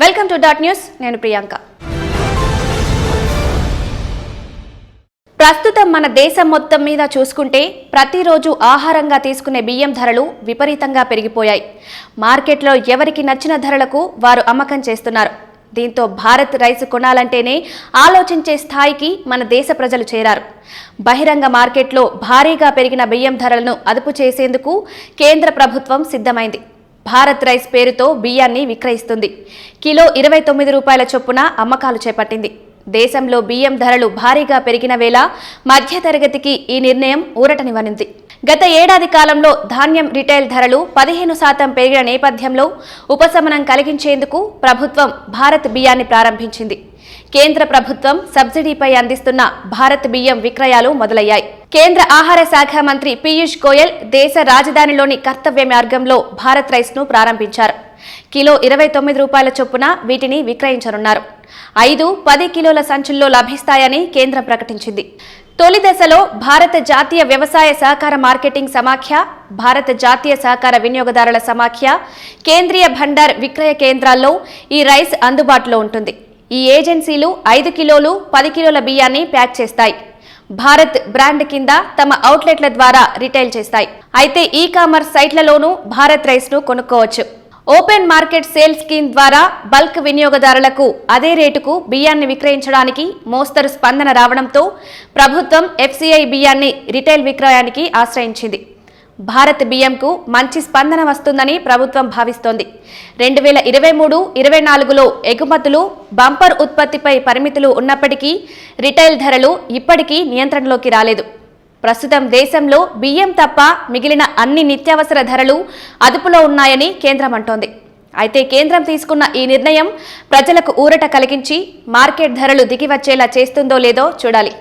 Welcome to dot news నేను ప్రియాంక. ప్రస్తుతం మన దేశం మొత్తం మీద చూసుకుంటే ప్రతిరోజు ఆహారంగా తీసుకునే బియ్యం ధరలు విపరీతంగా పెరిగిపోయాయి. మార్కెట్లో ఎవరికి నచ్చిన ధరలకు వారు అమ్మకం చేస్తున్నారు. దీంతో భారత్ రైస్ కొనాలంటేనే ఆలోచించే స్థాయికి మన దేశ ప్రజలు చేరారు. బహిరంగ మార్కెట్లో భారీగా పెరిగిన బియ్యం ధరలను అదుపు చేసేందుకు కేంద్ర ప్రభుత్వం సిద్ధమైంది. భారత్ రైస్ పేరుతో బియ్యాన్ని విక్రయిస్తుంది. కిలో ఇరవై తొమ్మిది రూపాయల చొప్పున అమ్మకాలు చేపట్టింది. దేశంలో బియ్యం ధరలు భారీగా పెరిగిన వేళ మధ్యతరగతికి ఈ నిర్ణయం ఊరటనివ్వనుంది. గత ఏడాది కాలంలో ధాన్యం రిటైల్ ధరలు పదిహేను శాతం పెరిగిన నేపథ్యంలో ఉపశమనం కలిగించేందుకు ప్రభుత్వం భారత్ బియ్యాన్ని ప్రారంభించింది. కేంద్ర ప్రభుత్వం సబ్సిడీపై అందిస్తున్న భారత్ బియ్యం విక్రయాలు మొదలయ్యాయి. కేంద్ర ఆహార శాఖ మంత్రి పీయూష్ గోయల్ దేశ రాజధానిలోని కర్తవ్య మార్గంలో భారత్ రైస్ను ప్రారంభించారు. కిలో ఇరవై తొమ్మిది రూపాయల చొప్పున వీటిని విక్రయించనున్నారు. ఐదు పది కిలోల సంచుల్లో లభిస్తాయని కేంద్రం ప్రకటించింది. తొలి దశలో భారత జాతీయ వ్యవసాయ సహకార మార్కెటింగ్ సమాఖ్య భారత జాతీయ సహకార వినియోగదారుల సమాఖ్య కేంద్రీయ భండార్ విక్రయ కేంద్రాల్లో ఈ రైస్ అందుబాటులో ఉంటుంది. ఈ ఏజెన్సీలు ఐదు కిలోలు పది కిలోల బియ్యాన్ని ప్యాక్ చేస్తాయి. భారత్ బ్రాండ్ కింద తమ అవుట్లెట్ల ద్వారా రిటైల్ చేస్తాయి. అయితే ఈ కామర్స్ సైట్లలోనూ భారత్ రైస్ను కొనుక్కోవచ్చు. ఓపెన్ మార్కెట్ సేల్ స్కీమ్ ద్వారా బల్క్ వినియోగదారులకు అదే రేటుకు బియ్యాన్ని విక్రయించడానికి మోస్తరు స్పందన రావడంతో ప్రభుత్వం ఎఫ్సిఐ బియ్యాన్ని రిటైల్ విక్రయానికి ఆశ్రయించింది. భారత్ బియ్యంకు మంచి స్పందన వస్తుందని ప్రభుత్వం భావిస్తోంది. రెండు వేల ఇరవై మూడు ఇరవై నాలుగులో ఎగుమతులు బంపర్ ఉత్పత్తిపై పరిమితులు ఉన్నప్పటికీ రిటైల్ ధరలు ఇప్పటికీ నియంత్రణలోకి రాలేదు. ప్రస్తుతం దేశంలో బియ్యం తప్ప మిగిలిన అన్ని నిత్యావసర ధరలు అదుపులో ఉన్నాయని కేంద్రం అంటోంది. అయితే కేంద్రం తీసుకున్న ఈ నిర్ణయం ప్రజలకు ఊరట కలిగించి మార్కెట్ ధరలు దిగివచ్చేలా చేస్తుందో లేదో చూడాలి.